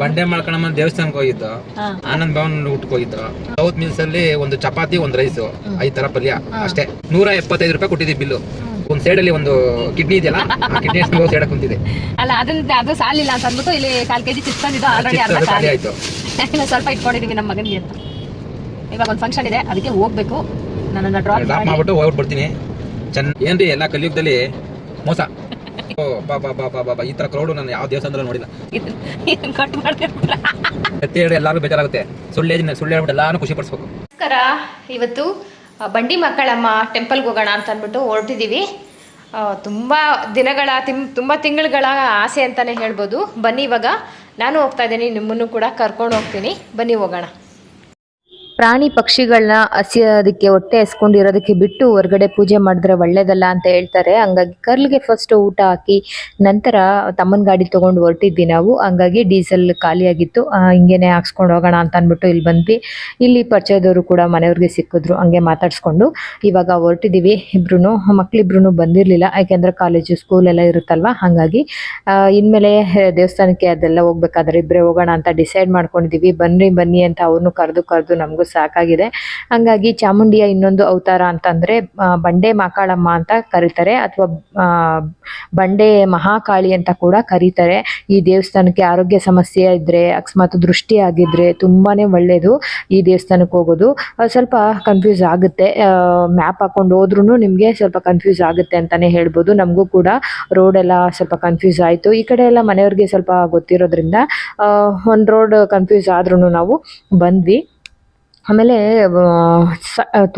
ಬಂಡೆ ಮಾಡ್ಕೊಂಡಮ್ಮ ದೇವಸ್ಥಾನಕ್ಕೆ ಹೋಗಿದ್ದು. ಆನಂದ್ ಭವನ್ ಊಟಕ್ಕೆ ಹೋಗಿದ್ದು. ಸೌತ್ ಮಿಲ್ಸ್ ಅಲ್ಲಿ ಒಂದು ಚಪಾತಿ ಒಂದ್ ರೈಸ್ ಐದ್ ತರ ಪಲ್ಯ ಅಷ್ಟೇ. ನೂರ ಎಪ್ಪತ್ತೈದು ರೂಪಾಯಿ ಕೊಟ್ಟಿದ್ದೀವಿ ಬಿಲ್ಲು. ಒಂದ್ ಸೈಡ್ ಅಲ್ಲಿ ಒಂದು ಕಿಡ್ನಿ ಇದೆಯಲ್ಲ ಕಿಡ್ನಿ ಸೈಡ್ ಕುಂತಿದೆ. ಅಲ್ಲ ಅದನ್ನ ಅದು ಸಾಲಿಲ್ಲ ಅಂತ ಅಂದ್ಬಿಟ್ಟು ಇಲ್ಲಿ ಕಾಲ್ ಕೆಜಿ ಚಿಪ್ಸ್ ತಂದಿದ್ದು ಆಲ್ರೆಡಿ ಅರ್ಧ ಖಾಲಿ ಆಯ್ತು. ಸ್ವಲ್ಪ ಇಟ್ಕೊಂಡಿದೀವಿ ನಮ್ಮ ಮಗನಿಗೆ ಅಂತ. ಇವಾಗ ಒಂದು ಫಂಕ್ಷನ್ ಇದೆ ಅದಕ್ಕೆ ಹೋಗ್ಬೇಕು. ನನ್ನನ್ನ ಡ್ರಾಪ್ ಮಾಡ್ಬಿಟ್ಟು ಹೋಗ್ಬಿಡ್ತೀನಿ ಚೆನ್ನ ಏನ್ರಿ ಎಲ್ಲಾ ಕಲಿಯುಗದಲ್ಲಿ ಮೋಸ. ಓ ಬಾ ಬಾ ಬಾ ಬಾ ಬಾ ಈ ತರ ಕ್ರೌಡ್ ನಾನು ಯಾವ ದೇವಸ್ಥಾನದಲ್ಲೂ ನೋಡಿಲ್ಲ. ಕಟ್ ಮಾಡ್ತೀನಿ ಎತ್ತಿ ಹೇಳಿ ಎಲ್ಲಾರು ಬೇಜಾರಾಗುತ್ತೆ. ಸುಳ್ಳು ಸುಳ್ಳು ಹೇಳ್ಬಿಟ್ಟು ಎಲ್ಲಾನು ಖುಷಿ ಪಡಿಸ್ಬೇಕು. ನಮಸ್ಕಾರ. ಇವತ್ತು ಬಂಡಿ ಮಕ್ಕಳಮ್ಮ ಟೆಂಪಲ್ಗೆ ಹೋಗೋಣ ಅಂತ ಅಂದ್ಬಿಟ್ಟು ಹೊರಟಿದ್ದೀವಿ ತುಂಬಾ ದಿನಗಳ ತುಂಬಾ ತುಂಬ ತಿಂಗಳುಗಳ ಆಸೆ ಅಂತಾನೆ ಹೇಳ್ಬೋದು. ಬನ್ನಿ ಇವಾಗ. ನಾನು ಹೋಗ್ತಾ ಇದ್ದೀನಿ ನಿಮ್ಮನ್ನು ಕೂಡ ಕರ್ಕೊಂಡು ಹೋಗ್ತೀನಿ. ಬನ್ನಿ ಹೋಗೋಣ. ಪ್ರಾಣಿ ಪಕ್ಷಿಗಳನ್ನ ಹಸಿಯೋದಕ್ಕೆ ಹೊಟ್ಟೆ ಹಸ್ಕೊಂಡಿರೋದಕ್ಕೆ ಬಿಟ್ಟು ಹೊರಗಡೆ ಪೂಜೆ ಮಾಡಿದ್ರೆ ಒಳ್ಳೇದಲ್ಲ ಅಂತ ಹೇಳ್ತಾರೆ. ಹಂಗಾಗಿ ಕರ್ಲ್ಗೆ ಫಸ್ಟ್ ಊಟ ಹಾಕಿ ನಂತರ ತಮ್ಮನ ಗಾಡಿ ತೊಗೊಂಡು ಹೊರಟಿದ್ವಿ ನಾವು. ಹಂಗಾಗಿ ಡೀಸೆಲ್ ಖಾಲಿಯಾಗಿತ್ತು. ಹಿಂಗೇನೆ ಹಾಕ್ಸ್ಕೊಂಡು ಹೋಗೋಣ ಅಂತ ಅಂದ್ಬಿಟ್ಟು ಇಲ್ಲಿ ಬಂದ್ವಿ. ಇಲ್ಲಿ ಪರಿಚಯದವರು ಕೂಡ ಮನೆಯವ್ರಿಗೆ ಸಿಕ್ಕಿದ್ರು, ಹಂಗೆ ಮಾತಾಡಿಸ್ಕೊಂಡು. ಇವಾಗ ಹೊರಟಿದ್ದೀವಿ ಇಬ್ರು ಮಕ್ಕಳಿಬ್ರು ಬಂದಿರಲಿಲ್ಲ. ಯಾಕೆಂದ್ರೆ ಕಾಲೇಜು ಸ್ಕೂಲ್ ಎಲ್ಲ ಇರುತ್ತಲ್ವ? ಹಾಗಾಗಿ ಇನ್ಮೇಲೆ ದೇವಸ್ಥಾನಕ್ಕೆ ಅದೆಲ್ಲ ಹೋಗ್ಬೇಕಾದ್ರೆ ಇಬ್ಬರೇ ಹೋಗೋಣ ಅಂತ ಡಿಸೈಡ್ ಮಾಡ್ಕೊಂಡಿದ್ದೀವಿ ಬನ್ನಿ ಬನ್ನಿ ಅಂತ ಅವ್ರನ್ನೂ ಕರೆದು ಕರೆದು ನಮಗೂ ಸಾಕಾಗಿದೆ. ಹಂಗಾಗಿ ಚಾಮುಂಡಿಯ ಇನ್ನೊಂದು ಅವತಾರ ಅಂತಂದ್ರೆ ಬಂಡೆ ಮಾಕಾಳಮ್ಮ ಅಂತ ಕರೀತಾರೆ ಅಥವಾ ಬಂಡೆ ಮಹಾಕಾಳಿ ಅಂತ ಕೂಡ ಕರೀತಾರೆ. ಈ ದೇವಸ್ಥಾನಕ್ಕೆ ಆರೋಗ್ಯ ಸಮಸ್ಯೆ ಇದ್ರೆ, ಅಕಸ್ಮಾತ್ ದೃಷ್ಟಿ ಆಗಿದ್ರೆ ತುಂಬಾನೇ ಒಳ್ಳೇದು ಈ ದೇವಸ್ಥಾನಕ್ಕೆ ಹೋಗೋದು. ಸ್ವಲ್ಪ ಕನ್ಫ್ಯೂಸ್ ಆಗುತ್ತೆ. ಮ್ಯಾಪ್ ಹಾಕೊಂಡು ಹೋದ್ರೂ ನಿಮಗೆ ಸ್ವಲ್ಪ ಕನ್ಫ್ಯೂಸ್ ಆಗುತ್ತೆ ಅಂತಾನೆ ಹೇಳ್ಬೋದು. ನಮಗೂ ಕೂಡ ರೋಡ್ ಎಲ್ಲ ಸ್ವಲ್ಪ ಕನ್ಫ್ಯೂಸ್ ಆಯಿತು. ಈ ಕಡೆ ಎಲ್ಲ ಮನೆಯವ್ರಿಗೆ ಸ್ವಲ್ಪ ಗೊತ್ತಿರೋದ್ರಿಂದ ಒಂದು ರೋಡ್ ಕನ್ಫ್ಯೂಸ್ ಆದ್ರೂ ನಾವು ಬಂದ್ವಿ. ಆಮೇಲೆ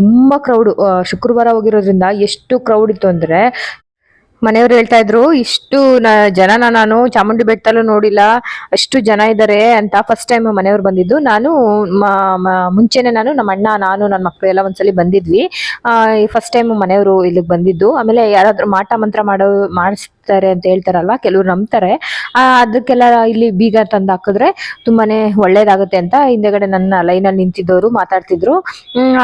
ತುಂಬ ಕ್ರೌಡು ಶುಕ್ರವಾರ ಹೋಗಿರೋದ್ರಿಂದ ಎಷ್ಟು ಕ್ರೌಡ್ ಇತ್ತು ಅಂದರೆ, ಮನೆಯವರು ಹೇಳ್ತಾ ಇದ್ರು, ಇಷ್ಟು ನ ಜನನ ನಾನು ಚಾಮುಂಡಿ ಬೆಟ್ಟದಲ್ಲೂ ನೋಡಿಲ್ಲ, ಅಷ್ಟು ಜನ ಇದ್ದಾರೆ ಅಂತ ಫಸ್ಟ್ ಟೈಮ್ ಮನೆಯವ್ರು ಬಂದಿದ್ದು. ನಾನು ಮುಂಚೆನೆ ನಾನು ನಮ್ಮ ಅಣ್ಣ, ನಾನು, ನನ್ನ ಮಕ್ಕಳು ಎಲ್ಲ ಒಂದ್ಸಲಿ ಬಂದಿದ್ವಿ. ಫಸ್ಟ್ ಟೈಮ್ ಮನೆಯವರು ಇಲ್ಲಿಗೆ ಬಂದಿದ್ದು. ಆಮೇಲೆ ಯಾರಾದ್ರೂ ಮಾಟ ಮಂತ್ರ ಮಾಡೋ ಮಾಡಿಸ್ತಾರೆ ಅಂತ ಹೇಳ್ತಾರಲ್ವಾ? ಕೆಲವ್ರು ನಂಬ್ತಾರೆ. ಅದಕ್ಕೆಲ್ಲ ಇಲ್ಲಿ ಬೀಗ ತಂದು ಹಾಕಿದ್ರೆ ತುಂಬಾನೇ ಒಳ್ಳೇದಾಗುತ್ತೆ ಅಂತ ಹಿಂದೆಗಡೆ ನನ್ನ ಲೈನ್ ಅಲ್ಲಿ ನಿಂತಿದ್ದವರು ಮಾತಾಡ್ತಿದ್ರು.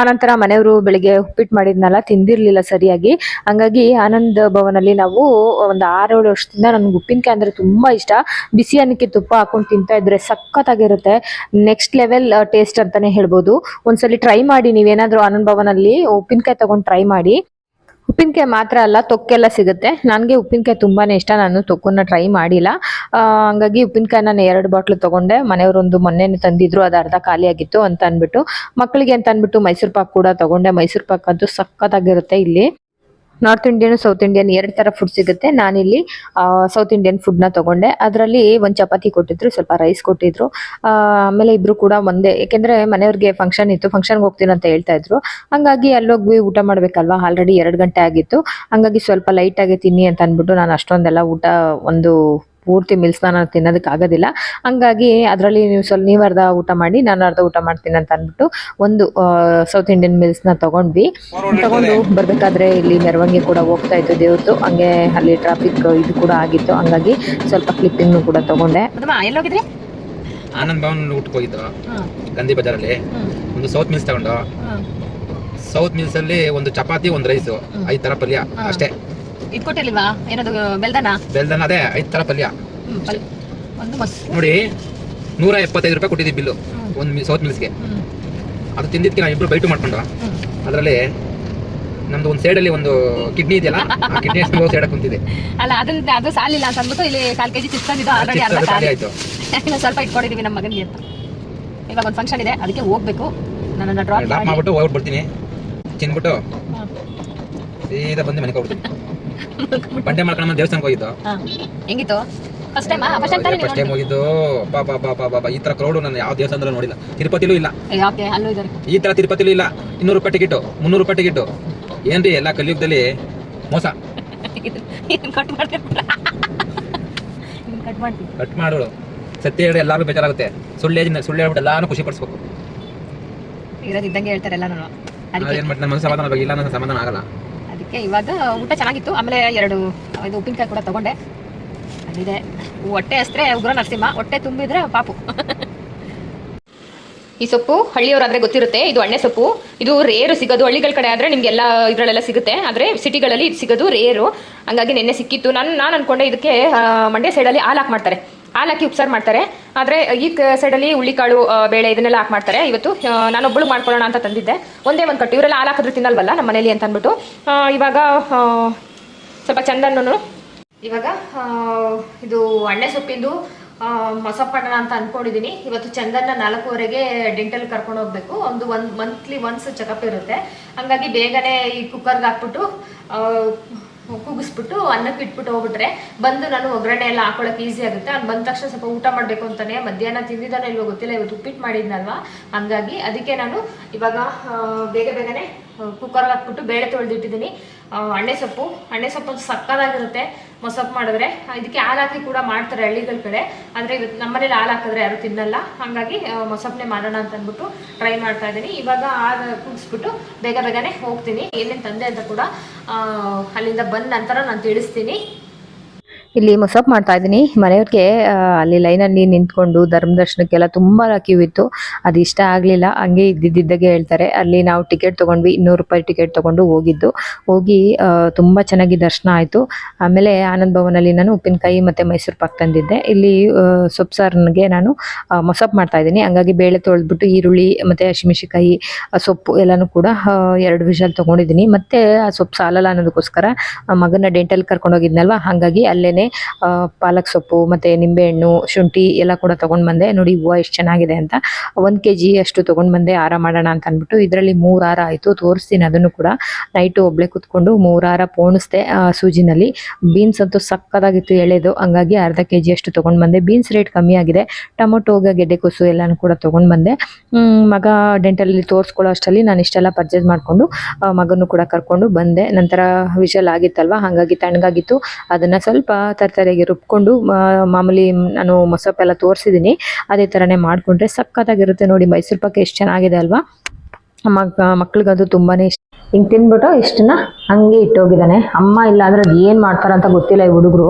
ಆನಂತರ ಮನೆಯವರು ಬೆಳಿಗ್ಗೆ ಉಪ್ಪಿಟ್ಟು ಮಾಡಿದ್ನಲ್ಲ, ತಿಂದಿರ್ಲಿಲ್ಲ ಸರಿಯಾಗಿ. ಹಂಗಾಗಿ ಆನಂದ್ ಭವನಲ್ಲಿ ನಾವು ಒಂದು ಆರೇಳು ವರ್ಷದಿಂದ ನನ್ಗೆ ಉಪ್ಪಿನಕಾಯಿ ಅಂದ್ರೆ ತುಂಬಾ ಇಷ್ಟ. ಬಿಸಿ ಅನ್ನಕ್ಕೆ ತುಪ್ಪ ಹಾಕೊಂಡು ತಿಂತಾ ಇದ್ರೆ ಸಖತ್ತಾಗಿರುತ್ತೆ. ನೆಕ್ಸ್ಟ್ ಲೆವೆಲ್, ಟೇಸ್ಟ್ ಅಂತಾನೆ ಹೇಳ್ಬೋದು. ಒಂದ್ಸಲಿ ಟ್ರೈ ಮಾಡಿ, ನೀವೇನಾದ್ರೂ ಆನಂದ್ ಭವನಲ್ಲಿ ಉಪ್ಪಿನಕಾಯಿ ತಗೊಂಡು ಟ್ರೈ ಮಾಡಿ. ಉಪ್ಪಿನಕಾಯಿ ಮಾತ್ರ ಅಲ್ಲ, ತೊಕ್ಕೆಲ್ಲ ಸಿಗುತ್ತೆ. ನನಗೆ ಉಪ್ಪಿನಕಾಯಿ ತುಂಬಾನೇ ಇಷ್ಟ. ನಾನು ತೊಕ್ಕನ್ನ ಟ್ರೈ ಮಾಡಿಲ್ಲ. ಹಂಗಾಗಿ ಉಪ್ಪಿನಕಾಯಿ ನಾನು ಎರಡು ಬಾಟ್ಲು ತಗೊಂಡೆ. ಮನೆಯವರೊಂದು ಮೊನ್ನೆ ತಂದಿದ್ರು, ಅದು ಅರ್ಧ ಖಾಲಿ ಆಗಿತ್ತು ಅಂತ ಅಂದ್ಬಿಟ್ಟು. ಮಕ್ಕಳಿಗೆ ಅಂತ ಅಂದ್ಬಿಟ್ಟು ಮೈಸೂರು ಪಾಕ್ ಕೂಡ ತಗೊಂಡೆ. ಮೈಸೂರು ಪಾಕ್ ಅಂತೂ ಸಖತ್ತಾಗಿರುತ್ತೆ ಇಲ್ಲಿ. ನಾರ್ತ್ ಇಂಡಿಯನ್ ಸೌತ್ ಇಂಡಿಯನ್ ಎರಡು ತರ ಫುಡ್ ಸಿಗುತ್ತೆ. ನಾನಿಲ್ಲಿ ಸೌತ್ ಇಂಡಿಯನ್ ಫುಡ್ನ ತಗೊಂಡೆ. ಅದರಲ್ಲಿ ಒಂದ್ ಚಪಾತಿ ಕೊಟ್ಟಿದ್ರು, ಸ್ವಲ್ಪ ರೈಸ್ ಕೊಟ್ಟಿದ್ರು. ಆಮೇಲೆ ಇಬ್ರು ಕೂಡ ಒಂದೇ. ಏಕೆಂದರೆ ಮನೆಯವ್ರಿಗೆ ಫಂಕ್ಷನ್ ಇತ್ತು. ಫಂಕ್ಷನ್ಗೆ ಹೋಗ್ತೀನಿ ಅಂತ ಹೇಳ್ತಾ ಇದ್ರು. ಹಂಗಾಗಿ ಅಲ್ಲೋಗಿ ಊಟ ಮಾಡ್ಬೇಕಲ್ವಾ? ಆಲ್ರೆಡಿ ಎರಡು ಗಂಟೆ ಆಗಿತ್ತು. ಹಂಗಾಗಿ ಸ್ವಲ್ಪ ಲೈಟ್ ಆಗಿ ತಿನ್ನಿ ಅಂತ ಅಂದ್ಬಿಟ್ಟು ನಾನು ಅಷ್ಟೊಂದೆಲ್ಲ ಊಟ ಒಂದು ಪೂರ್ತಿ ಮಿಲ್ಸ್ ನಾನು ತಿನ್ನೋದಕ್ಕೆ ಆಗೋದಿಲ್ಲ. ಹಂಗಾಗಿ ಅದರಲ್ಲಿ ನೀವು ಸ್ವಲ್ಪ ನೀವು ಅರ್ಧ ಊಟ ಮಾಡಿ ನಾನು ಅರ್ಧ ಊಟ ಮಾಡ್ತೀನಿ ಅಂತ ಅಂದ್ಬಿಟ್ಟು ಒಂದು ಸೌತ್ ಇಂಡಿಯನ್ ಮಿಲ್ಸ್ನ ನ ತಗೊಂಡ್ವಿ. ತಗೊಂಡು ಬರ್ಬೇಕಾದ್ರೆ ಇಲ್ಲಿ ಮೆರವಣಿಗೆ ಕೂಡ ಹೋಗ್ತಾ ಇತ್ತು ದೇವ್ರದ್ದು. ಹಂಗೆ ಅಲ್ಲಿ ಟ್ರಾಫಿಕ್ ಇದು ಕೂಡ ಆಗಿತ್ತು. ಹಂಗಾಗಿ ಸ್ವಲ್ಪ ಕ್ಲಿಪ್ಪಿಂಗ್ ಕೂಡ ತೊಗೊಂಡೆ. ಆನಂದ್ ಭವನ್ ಊಟಕ್ಕೆ ಹೋಗಿದ್ದು. ಹ್ಮ್ ಗಾಂಧಿ ಬಜಾರಲ್ಲಿ. ಒಂದು ಸೌತ್ ಮಿಲ್ಸ್ ತಗೊಂಡು. ಸೌತ್ ಮಿಲ್ಸ್ ಅಲ್ಲಿ ಒಂದು ಚಪಾತಿ ಒಂದು ರೈಸು ಐದು ತರ ಪಲ್ಯ ಅಷ್ಟೇ. ಇದು ಕೊಟ್ಟಿರ್ಲಿಲ್ವಾ ಏನದು ಬೆಲ್ದನ? ಬೆಲ್ದನ ಅದೇ ಐದು ತರ ಪಲ್ಯ. ಒಂದು ಮೊಸರು. ನೋಡಿ ನೂರ ಎಪ್ಪತ್ತೈದು ರೂಪಾಯಿ ಕೊಟ್ಟಿದ್ದೀವಿ ಬಿಲ್ಲು ಒಂದು ಸೌತ್ ಮಿಲ್ಸ್ಗೆ. ಅದು ತಿಂದಿದ್ದಕ್ಕೆ ನಾವು ಇಬ್ರು ಬೈಟು ಮಾಡ್ಕೊಂಡು. ಅದರಲ್ಲಿ ನಮ್ದು ಒಂದು ಸೈಡಲ್ಲಿ ಒಂದು ಕಿಡ್ನಿ ಇದೆಯಲ್ಲ ಆ ಕಿಡ್ನಿ ಸೈಡ್ ಕುಂತಿದೆ. ಅಲ್ಲ ಅದನ್ನ ಅದು ಸಾಲಿಲ್ಲ ಅಂತ ಅಂದ್ಬಿಟ್ಟು ಇಲ್ಲಿ ಕಾಲ್ ಕೆಜಿ ಚಿಪ್ಸ್ ತಂದಿದ್ದು ಆಲ್ರೆಡಿ ಅರ್ಧ ಖಾಲಿ ಆಯ್ತು. ಇನ್ನು ಸ್ವಲ್ಪ ಇಟ್ಕೊಂಡಿದೀವಿ ನಮ್ಮ ಮಗನಿಗೆ ಅಂತ. ಇವಾಗ ಒಂದು ಫಂಕ್ಷನ್ ಇದೆ ಅದಕ್ಕೆ ಹೋಗ್ಬೇಕು. ನನ್ನ ಡ್ರಾಪ್ ಡ್ರಾಪ್ ಮಾಡಿ. ಮಾಡ್ಬಿಟ್ಟು ಹೋಗ್ಬಿಟ್ಟು ಬರ್ತೀನಿ ತಿನ್ಬಿಟ್ಟು ಸೀದಾ ಬಂದು ಮನೆಗೆ ಹೋಗ್ಬಿಡ್ತೀನಿ. ಬಂಡೆ ಮಾಡ್ಕೊಂಡು ದೇವಸ್ಥಾನಕ್ಕೆ ಹೋಗಿದ್ದು. ಹೆಂಗಿತ್ತು? First time first time first time ಹೋಗಿದ್ದು. ಅಪ್ಪ ಅಪ್ಪ ಅಪ್ಪ ಬಾ ಈ ತರ ಕ್ರೌಡ್ ನಾನು ಯಾವ ದೇವಸ್ಥಾನದಲ್ಲೂ ನೋಡಿಲ್ಲ. ತಿರುಪತಿಲೂ ಇಲ್ಲ. ಓಕೆ ಅಲ್ಲೂ ಇದ್ದಾರೆ. ಈ ತರ ತಿರುಪತಿಲೂ ಇಲ್ಲ. ಇನ್ನೂರು ರೂಪಾಯಿ ಟಿಕೆಟು ಮುನ್ನೂರು ರೂಪಾಯಿ ಟಿಕೆಟು ಏನ್ರಿ ಎಲ್ಲ ಕಲಿಯುಗದಲ್ಲಿ ಮೋಸ? ಕಟ್ ಮಾಡ್ತಿರ್ತೀರ ಕಟ್ ಮಾಡ್ತೀವಿ ಕಟ್ ಮಾಡೋಳು. ಸತ್ಯ ಹೇಳಿ ಎಲ್ಲಾರು ಬೇಜಾರಾಗುತ್ತೆ. ಸುಳ್ಳು ಹೇಳಿ ಸುಳ್ಳು ಹೇಳ್ಬಿಟ್ಟು ಎಲ್ಲಾನು ಖುಷಿ ಪಡಿಸ್ಬೇಕು. ಇರೋದಿದ್ದಂಗೆ ಹೇಳ್ತಾರೆ ಎಲ್ಲ ನಾನು ಅದಕ್ಕೆ ಏನ್ ಮಾಡಿ ನನ್ನ ಮನಸ್ಸು ಸಮಾಧಾನ ಇಲ್ಲ ನನ್ನ ಸಮಾಧಾನ ಆಗಲ್ಲ. ಅದಕ್ಕೆ ಇವಾಗ ಊಟ ಚೆನ್ನಾಗಿತ್ತು. ಆಮೇಲೆ ಎರಡು, ಇದು ಉಪ್ಪಿನಕಾಯಿ ಕೂಡ ತಗೊಂಡೆ. ಅದಿದೆ ಹೊಟ್ಟೆ ಅಷ್ಟ್ರೆ ಉಗ್ರ ನರಸಿಂಹ. ಹೊಟ್ಟೆ ತುಂಬಿದ್ರೆ ಪಾಪು. ಈ ಸೊಪ್ಪು ಹಳ್ಳಿಯವರಾದ್ರೆ ಗೊತ್ತಿರುತ್ತೆ. ಇದು ಅಣ್ಣೆ ಸೊಪ್ಪು. ಇದು ರೇರು ಸಿಗೋದು. ಹಳ್ಳಿಗಳ ಕಡೆ ಆದ್ರೆ ನಿಮ್ಗೆಲ್ಲ ಇದ್ರಲ್ಲೆಲ್ಲ ಸಿಗುತ್ತೆ. ಆದ್ರೆ ಸಿಟಿಗಳಲ್ಲಿ ಇದು ಸಿಗೋದು ರೇರು ಹಂಗಾಗಿ ನೆನ್ನೆ ಸಿಕ್ಕಿತ್ತು. ನಾನು ನಾನು ಅನ್ಕೊಂಡೆ ಇದಕ್ಕೆ ಮಂಡ್ಯ ಸೈಡಲ್ಲಿ ಹಾಲು ಹಾಕಿ ಮಾಡ್ತಾರೆ. ಹಾಲಕ್ಕಿ ಉಪ್ಸಾರು ಮಾಡ್ತಾರೆ. ಆದರೆ ಈ ಸೈಡಲ್ಲಿ ಹುಳಿಕಾಳು ಬೇಳೆ ಇದನ್ನೆಲ್ಲ ಹಾಕಿ ಮಾಡ್ತಾರೆ. ಇವತ್ತು ನಾನು ನಾನೊಬ್ಬಳು ಮಾಡ್ಕೊಳ್ಳೋಣ ಅಂತ ತಂದಿದ್ದೆ. ಒಂದೇ ಒಂದು ಕಟ್ಟು. ಇವರೆಲ್ಲ ಹಾಲು ತಿನ್ನಲ್ವಲ್ಲ ನಮ್ಮ ಮನೇಲಿ ಅಂತ ಅಂದ್ಬಿಟ್ಟು. ಆ, ಇವಾಗ ಸ್ವಲ್ಪ ಚಂದನ್ನು ಇವಾಗ ಇದು ಅಣ್ಣೆ ಸೊಪ್ಪಿಂದು ಮೊಸಪ್ಪಣ್ಣ ಅಂತ ಅಂದ್ಕೊಂಡಿದ್ದೀನಿ ಇವತ್ತು ಚಂದನ್ನ ನಾಲ್ಕೂವರೆಗೆ ಡೆಂಟಲ್ ಕರ್ಕೊಂಡು ಹೋಗ್ಬೇಕು. ಒಂದು ಒಂದು ಮಂತ್ಲಿ ಒನ್ಸ್ ಚೆಕಪ್ ಇರುತ್ತೆ. ಹಂಗಾಗಿ ಬೇಗನೆ ಈ ಕುಕ್ಕರ್ಗೆ ಹಾಕ್ಬಿಟ್ಟು ಕೂಗಿಸ್ಬಿಟ್ಟು ಅನ್ನಕ್ಕೆ ಇಟ್ಬಿಟ್ಟು ಹೋಗ್ಬಿಟ್ರೆ ಬಂದು ನಾನು ಒಗ್ಗರಣೆ ಎಲ್ಲ ಹಾಕೊಳಕ್ಕೆ ಈಸಿ ಆಗುತ್ತೆ. ಅಲ್ಲಿ ಬಂದ ತಕ್ಷಣ ಸ್ವಲ್ಪ ಊಟ ಮಾಡಬೇಕು ಅಂತಾನೆ ಮಧ್ಯಾಹ್ನ ತಿಂದಿದ್ದಾನೋ ಇಲ್ವೋ ಗೊತ್ತಿಲ್ಲ, ಇವತ್ತು ಉಪ್ಪಿಟ್ಟು ಮಾಡಿದ್ನಲ್ವಾ? ಹಂಗಾಗಿ ಅದಕ್ಕೆ ನಾನು ಇವಾಗ ಬೇಗ ಬೇಗನೆ ಕುಕ್ಕರ್ಗೆ ಹಾಕ್ಬಿಟ್ಟು ಬೇಳೆ ತೊಳೆದಿಟ್ಟಿದ್ದೀನಿ. ಎಣ್ಣೆ ಸೊಪ್ಪು. ಅಣ್ಣೆ ಸೊಪ್ಪು ಸಕ್ಕದಾಗಿರುತ್ತೆ ಮೊಸಪ್ಪು ಮಾಡಿದ್ರೆ. ಇದಕ್ಕೆ ಹಾಲು ಹಾಕಿ ಕೂಡ ಮಾಡ್ತಾರೆ ಹಳ್ಳಿಗಳ ಕಡೆ. ಆದರೆ ಇವತ್ತು ನಮ್ಮನೇಲಿ ಹಾಲು ಹಾಕಿದ್ರೆ ಯಾರು ತಿನ್ನಲ್ಲ. ಹಾಗಾಗಿ ಮೊಸಪ್ಪನ್ನೇ ಮಾಡೋಣ ಅಂತ ಅಂದ್ಬಿಟ್ಟು ಟ್ರೈ ಮಾಡ್ತಾ ಇದ್ದೀನಿ. ಇವಾಗ ಹಾಲು ಕುಡಿಸ್ಬಿಟ್ಟು ಬೇಗ ಬೇಗನೆ ಹೋಗ್ತೀನಿ. ಏನೇನು ತಂದೆ ಅಂತ ಕೂಡ ಅಲ್ಲಿಂದ ಬಂದ ನಂತರ ನಾನು ತಿಳಿಸ್ತೀನಿ. ಇಲ್ಲಿ ಮೊಸಪ್ ಮಾಡ್ತಾ ಇದ್ದೀನಿ. ಮನೆಯವ್ರಿಗೆ ಅಲ್ಲಿ ಲೈನಲ್ಲಿ ನಿಂತ್ಕೊಂಡು ಧರ್ಮ ದರ್ಶನಕ್ಕೆಲ್ಲ ತುಂಬ ಕ್ಯೂ ಇತ್ತು. ಅದು ಇಷ್ಟ ಆಗಲಿಲ್ಲ. ಹಂಗೆ ಇದ್ದಿದ್ದಾಗೆ ಹೇಳ್ತಾರೆ. ಅಲ್ಲಿ ನಾವು ಟಿಕೆಟ್ ತೊಗೊಂಡ್ವಿ. ಇನ್ನೂರು ರೂಪಾಯಿ ಟಿಕೆಟ್ ತೊಗೊಂಡು ಹೋಗಿದ್ದು. ಹೋಗಿ ತುಂಬ ಚೆನ್ನಾಗಿ ದರ್ಶನ ಆಯಿತು. ಆಮೇಲೆ ಆನಂದ್ ಭವನಲ್ಲಿ ನಾನು ಉಪ್ಪಿನಕಾಯಿ ಮತ್ತು ಮೈಸೂರು ಪಾಕ್ ತಂದಿದ್ದೆ. ಇಲ್ಲಿ ಸೊಪ್ಪು ಸಾರನಿಗೆ ನಾನು ಮೊಸಪ್ ಮಾಡ್ತಾ ಇದ್ದೀನಿ. ಹಂಗಾಗಿ ಬೇಳೆ ತೊಳೆದ್ಬಿಟ್ಟು ಈರುಳ್ಳಿ ಮತ್ತು ಹಸಿಮೆಣಸಿಕಾಯಿ ಸೊಪ್ಪು ಎಲ್ಲನೂ ಕೂಡ ಎರಡು ವಿಷಲ್ ತೊಗೊಂಡಿದ್ದೀನಿ. ಮತ್ತು ಆ ಸೊಪ್ಪು ಸಾಲಲ್ಲ ಅನ್ನೋದಕ್ಕೋಸ್ಕರ ಮಗನ ಡೆಂಟಲ್ ಕರ್ಕೊಂಡೋಗಿದ್ನಲ್ವ? ಹಾಗಾಗಿ ಅಲ್ಲೇ ಪಾಲಕ್ ಸೊಪ್ಪು, ಮತ್ತು ನಿಂಬೆಹಣ್ಣು, ಶುಂಠಿ ಎಲ್ಲ ಕೂಡ ತೊಗೊಂಡು ಬಂದೆ. ನೋಡಿ, ಹೂವು ಎಷ್ಟು ಚೆನ್ನಾಗಿದೆ ಅಂತ. ಒಂದು ಕೆ ಜಿ ಅಷ್ಟು ತೊಗೊಂಡು ಬಂದೆ ಹಾರ ಮಾಡೋಣ ಅಂತ ಅಂದ್ಬಿಟ್ಟು. ಇದರಲ್ಲಿ ಮೂರು ಹಾರ ಆಯಿತು. ತೋರಿಸ್ತೀನಿ ಅದನ್ನು ಕೂಡ. ನೈಟು ಒಬ್ಳೆ ಕುತ್ಕೊಂಡು ಮೂರು ಹಾರ ಪೋಣಿಸ್ದೆ ಸೂಜಿನಲ್ಲಿ. ಬೀನ್ಸ್ ಅಂತೂ ಸಕ್ಕದಾಗಿತ್ತು ಎಳೆದು. ಹಂಗಾಗಿ ಅರ್ಧ ಕೆ ಜಿ ಅಷ್ಟು ತೊಗೊಂಡು ಬಂದೆ. ಬೀನ್ಸ್ ರೇಟ್ ಕಮ್ಮಿ ಆಗಿದೆ. ಟೊಮೊಟೊಗೆ ಗೆಡ್ಡೆಕೋಸು ಎಲ್ಲನೂ ಕೂಡ ತೊಗೊಂಡು ಬಂದೆ. ಮಗ ಡೆಂಟಲಲ್ಲಿ ತೋರಿಸ್ಕೊಳ್ಳೋ ಅಷ್ಟರಲ್ಲಿ ನಾನು ಇಷ್ಟೆಲ್ಲ ಪರ್ಚೇಸ್ ಮಾಡಿಕೊಂಡು ಮಗನೂ ಕೂಡ ಕರ್ಕೊಂಡು ಬಂದೆ. ನಂತರ ವಿಷಲ್ ಆಗಿತ್ತಲ್ವ? ಹಾಗಾಗಿ ತಣ್ಣಗಾಗಿತ್ತು. ಅದನ್ನು ಸ್ವಲ್ಪ ತರತರೆಗೆ ರುಬ್ಕೊಂಡು ಮಾಮೂಲಿ ನಾನು ಮೊಸಪ್ಪೆಲ್ಲ ತೋರಿಸಿದ್ದೀನಿ. ಅದೇ ಥರನೇ ಮಾಡಿಕೊಂಡ್ರೆ ಸಕ್ಕತ್ತಾಗಿರುತ್ತೆ ನೋಡಿ, ಮೈಸೂರು ಪಾಕ್ ಎಷ್ಟು ಚೆನ್ನಾಗಿದೆ ಅಲ್ವಾ? ಅಮ್ಮ ಮಕ್ಳಿಗದು ತುಂಬಾ ಇಷ್ಟ. ಹಿಂಗೆ ತಿನ್ಬಿಟ್ಟು ಇಷ್ಟನ್ನ ಹಂಗೆ ಇಟ್ಟೋಗಿದ್ದಾನೆ. ಅಮ್ಮ ಇಲ್ಲ ಅಂದ್ರೆ ಅದು ಏನು ಮಾಡ್ತಾರಂತ ಗೊತ್ತಿಲ್ಲ ಈ ಹುಡುಗರು.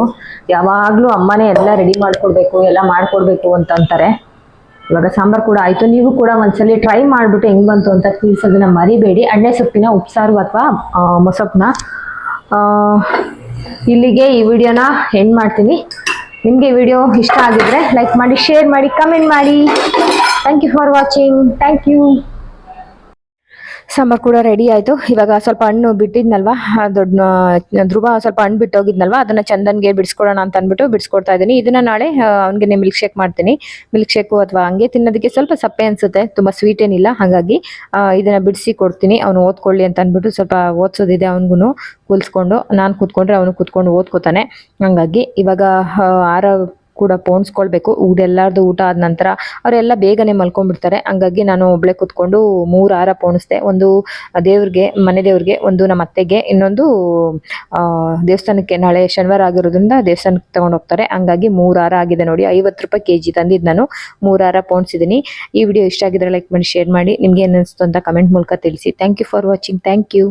ಯಾವಾಗಲೂ ಅಮ್ಮನೇ ಎಲ್ಲ ರೆಡಿ ಮಾಡ್ಕೊಡ್ಬೇಕು, ಎಲ್ಲ ಮಾಡ್ಕೊಡ್ಬೇಕು ಅಂತ ಅಂತಾರೆ. ಇವಾಗ ಸಾಂಬಾರು ಕೂಡ ಆಯಿತು. ನೀವು ಕೂಡ ಒಂದ್ಸಲಿ ಟ್ರೈ ಮಾಡಿಬಿಟ್ಟು ಹೆಂಗೆ ಬಂತು ಅಂತ ತಿಳಿಸೋದನ್ನ ಮರಿಬೇಡಿ. ಅಣ್ಣೆ ಸೊಪ್ಪಿನ ಉಪ್ಸಾರು ಅಥವಾ ಮೊಸಪ್ಪನ್ನ ಇಲ್ಲಿಗೆ ಈ ವಿಡಿಯೋನ ಎಂಡ್ ಮಾಡ್ತೀನಿ. ನಿಮಗೆ ವಿಡಿಯೋ ಇಷ್ಟ ಆಗಿದ್ರೆ ಲೈಕ್ ಮಾಡಿ ಶೇರ್ ಮಾಡಿ ಕಮೆಂಟ್ ಮಾಡಿ. Thank you for watching thank you sambar ಕೂಡ ರೆಡಿ ಆಯಿತು. ಇವಾಗ ಸ್ವಲ್ಪ ಹಣ್ಣು ಬಿಟ್ಟಿದ್ನಲ್ವ? ದೊಡ್ಡ ಧ್ರುವ ಸ್ವಲ್ಪ ಹಣ್ಣು ಬಿಟ್ಟೋಗಿದ್ನಲ್ವ? ಅದನ್ನು ಚಂದನ್ಗೆ ಬಿಡಿಸ್ಕೊಡೋಣ ಅಂತ ಅಂದ್ಬಿಟ್ಟು ಬಿಡಿಸ್ಕೊಡ್ತಾ ಇದ್ದೀನಿ. ಇದನ್ನು ನಾಳೆ ಅವ್ನಿಗೆ ಮಿಲ್ಕ್ ಶೇಕ್ ಮಾಡ್ತೀನಿ. ಮಿಲ್ಕ್ ಶೇಕು ಅಥವಾ ಹಂಗೆ ತಿನ್ನೋದಕ್ಕೆ ಸ್ವಲ್ಪ ಸಪ್ಪೆ ಅನಿಸುತ್ತೆ. ತುಂಬ ಸ್ವೀಟ್ ಏನಿಲ್ಲ, ಹಾಗಾಗಿ ಇದನ್ನು ಬಿಡಿಸಿ ಕೊಡ್ತೀನಿ. ಅವನು ಓದ್ಕೊಳ್ಳಿ ಅಂತ ಅಂದ್ಬಿಟ್ಟು ಸ್ವಲ್ಪ ಓದ್ಸೋದಿದೆ ಅವನಿಗೂ ಕೂಲ್ಸ್ಕೊಂಡು, ನಾನು ಕೂತ್ಕೊಂಡ್ರೆ ಅವನು ಕೂತ್ಕೊಂಡು ಓದ್ಕೋತಾನೆ. ಹಂಗಾಗಿ ಇವಾಗ ಆರ ಕೂಡ ಪೋಣಿಸ್ಕೊಳ್ಬೇಕು. ಊರೆಲ್ಲಾರ್ದು ಊಟ ಆದ ನಂತರ ಅವರೆಲ್ಲ ಬೇಗನೆ ಮಲ್ಕೊಂಡ್ಬಿಡ್ತಾರೆ. ಹಂಗಾಗಿ ನಾನು ಒಬ್ಳೆ ಕೂತ್ಕೊಂಡು ಮೂರು ಹಾರ ಪೋಣಿಸ್ದೆ. ಒಂದು ದೇವ್ರಿಗೆ, ಮನೆ ದೇವ್ರಿಗೆ, ಒಂದು ನಮ್ಮ ಅತ್ತೆಗೆ, ಇನ್ನೊಂದು ದೇವಸ್ಥಾನಕ್ಕೆ ನಾಳೆ ಶನಿವಾರ ಆಗಿರೋದ್ರಿಂದ ದೇವಸ್ಥಾನಕ್ಕೆ ತಗೊಂಡು ಹೋಗ್ತಾರೆ. ಹಂಗಾಗಿ ಮೂರು ಹಾರ ಆಗಿದೆ ನೋಡಿ. ಐವತ್ತು ರೂಪಾಯಿ ಕೆ ಜಿ ತಂದಿದ್ದು ನಾನು. ಮೂರು ಹಾರ ಪೋಣಿಸಿದ್ದೀನಿ ಈ ವಿಡಿಯೋ ಇಷ್ಟ ಆಗಿದ್ರೆ ಲೈಕ್ ಮಾಡಿ, ಶೇರ್ ಮಾಡಿ. ನಿಮ್ಗೆ ಏನಿಸ್ತು ಅಂತ ಕಮೆಂಟ್ ಮೂಲಕ ತಿಳಿಸಿ. Thank you for watching thank you